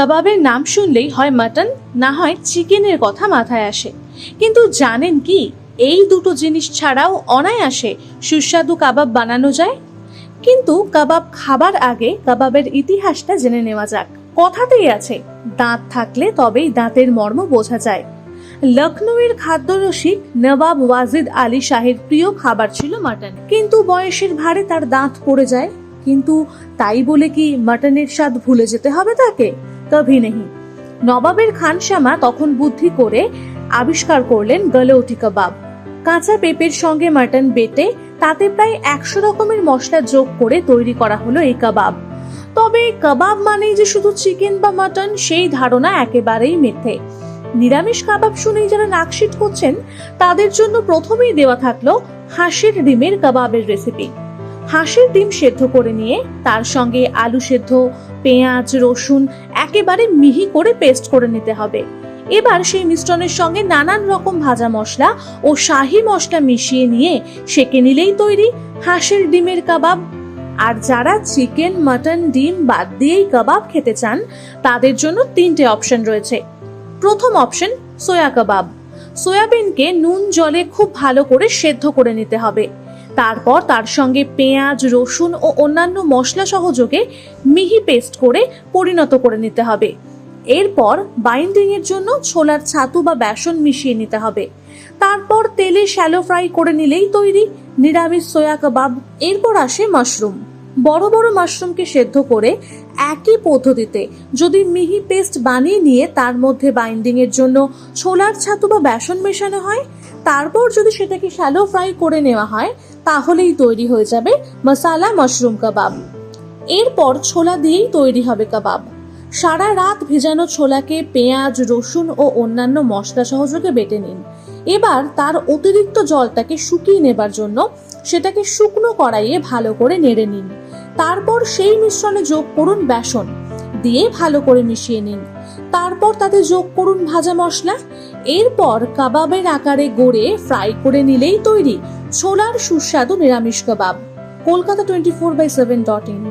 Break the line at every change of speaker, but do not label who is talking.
কাবাবের নাম শুনলেই হয় মাটন, না হয় চিকেনের কথা মাথায় আসে। কিন্তু জানেন কি, এই দুটো জিনিস ছাড়াও অনায়াসে সুস্বাদু কাবাব বানানো যায়? কিন্তু কাবাব খাবার আগে কাবাবের ইতিহাসটা জেনে নেওয়া যাক। কথাতেই আছে, দাঁত থাকলে তবেই দাঁতের মর্ম বোঝা যায়। লখনৌয়ের খাদ্যরসিক নবাব ওয়াজিদ আলী শাহের প্রিয় খাবার ছিল মাটন। কিন্তু বয়সের ভারে তার দাঁত পড়ে যায়। কিন্তু তাই বলে কি মাটনের স্বাদ ভুলে যেতে হবে তাকে? কভি নেই নবাবের খানসামা তখন বুদ্ধি করে আবিষ্কার করলেন গলৌটি কাবাব কাঁচা পেঁপের সঙ্গে মাটন বেটে তাতে প্রায় একশো রকমের মশলা যোগ করে তৈরি করা হলো এই কাবাব। তবে কাবাব মানেই যে শুধু চিকেন বা মাটন, সেই ধারণা একেবারেই মিথ্যে। নিরামিষ কাবাব শুনেই যারা নাকশিট করছেন, তাদের জন্য প্রথমেই দেওয়া থাকল হাঁসের ডিমের কাবাবের রেসিপি হাঁসের ডিম সেদ্ধ করে নিয়ে তার সঙ্গে আলু সেদ্ধ, পেঁয়াজ, রসুন একেবারে মিহি করে পেস্ট করে নিতে হবে। এবার সেই মিশ্রণের সঙ্গে নানান রকম ভাজা মশলা ও শাহি মশলা মিশিয়ে নিয়ে সেকে নিলেই তৈরি হাঁসের ডিমের কাবাব। আর যারা চিকেন, মাটন, ডিম বাদ দিয়েই কাবাব খেতে চান, তাদের জন্য তিনটে অপশন রয়েছে। প্রথম অপশন, সোয়া কাবাব। সয়াবিনকে নুন, জলে খুব ভালো করে সেদ্ধ করে নিতে হবে। তারপর তার সঙ্গে পেঁয়াজ, রসুন ও অন্যান্য মশলা সহযোগে মিহি পেস্ট করে পরিণত করে নিতে হবে। এরপর বাইন্ডিং এর জন্য ছোলার ছাতু বা বেসন মিশিয়ে নিতে হবে। তারপর তেলে শ্যালো ফ্রাই করে নিলেই তৈরি নিরামিষ সোয়া কাবাব। এরপর আসে মাশরুম। বড় বড় মাশরুমকে সেদ্ধ করে একই পদ্ধতিতে যদি মিহি পেস্ট বানিয়ে নিয়ে তার মধ্যে বাইন্ডিং এর জন্য ছোলার ছাতু বা বেসন মেশানো হয়, তারপর যদি সেটাকে শ্যালো ফ্রাই করে নেওয়া হয় তাহলেই তৈরি হয়ে যাবে মশালা মাশরুম কাবাব। এরপর ছোলা দিয়েই তৈরি হবে কাবাব। সারা রাত ভেজানো ছোলাকে পেঁয়াজ, রসুন ও অন্যান্য মশলা সহযোগে বেটে নিন। এবার তার অতিরিক্ত জলটাকে শুকিয়ে নেবার জন্য সেটাকে শুকনো কড়াইয়ে ভালো করে নেড়ে নিন। তারপর সেই মিশ্রণে যোগ করুন বেসন। দিয়ে ভালো করে মিশিয়ে নিন। তারপর তাতে যোগ করুন ভাজা মশলা। এরপর কাবাবের আকারে গড়ে ফ্রাই করে নিলেই তৈরি ছোলার সুস্বাদু নিরামিষ কবাব Kolkata twenty four by seven dot in